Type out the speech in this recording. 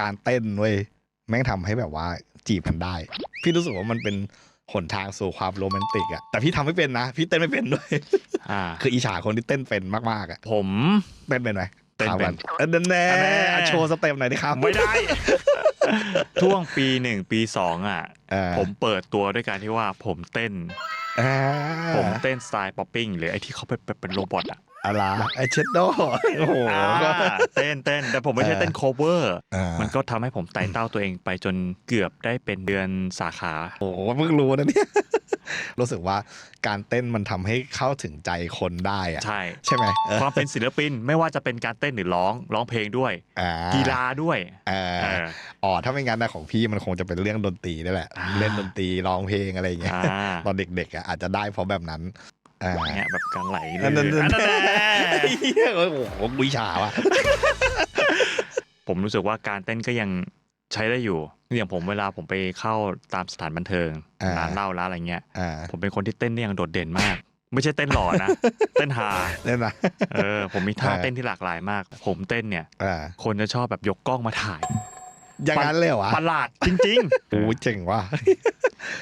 การเต้นเว้ยแม่งทำให้แบบว่าจีบกันได้ พี่รู้สึกว่ามันเป็นหนทางสู่ความโรแมนติกอะแต่พี่ทำไม่เป็นนะ พี่เต้นไม่เป็นด้วยอ่าคืออีฉาคนที่เต้นเป็นมากๆอะผมเต้นเป็นไหมเต้นเป็นเออแน่แน่แน่อะโชว์สเต็ปหน่อยดิครับไม่ได้ช่วงปีหนึ่งปีสองอะอ่าผมเปิดตัวด้วยการที่ว่าผมเต้นอ่าผมเต้นสไตล์ป๊อปปิ้งหรือไอที่เขาเป็นเป็นเป็นโรบอทอะ อะไรไอเชดโดโอ้โหอ่าเต้นเต้น แต่ผมไม่ใช่เต้นโคเวอร์อ่ามันก็ทำให้ผมไต่เต้าตัวเองไปจนเกือบได้เป็นเดือนสาขา โอ้โหเพิ่งรู้นะเนี่ย รู้สึกว่าการเต้นมันทำให้เข้าถึงใจคนได้อะใช่ ใช่ไหมเออความเป็นศิลปินไม่ว่าจะเป็นการเต้นหรือร้องร้องเพลงด้วยอ่ากีฬาด้วยอ่าเอออ๋อถ้าไม่งั้นนะของพี่มันคงจะเป็นเรื่องดนตรีนี่แหละอ่าเล่นดนตรีร้องเพลงอะไรอย่างเงี้ยอ่าตอนเด็กๆอะอาจจะได้เพราะแบบนั้น อ่าเนี่ยแบบการไหลเลอัยนนั้นอันนั้นแน่แน่เหี้ยโอ้โหวิชาว่ะผมรู้สึกว่าการเต้นก็ยังใช้ได้อยู่อย่างผมเวลาผมไปเข้าตามสถานบันเทิงอ่าร้านเหล้าร้านอะไรเงี้ยอ่าผมเป็นคนที่เต้นได้อย่างโดดเด่นมาก ไม่ใช่เต้นหล่อนะเต้นฮาเนี่ยนะเออผมมีท่าอ่าเต้นที่หลากหลายมาก ผมเต้นเนี่ยอ่าคนจะชอบแบบยกกล้องมาถ่ายอย่างนั้นเลยเหรอวะประหลาดจริงโอ้เจ๋งว่ะ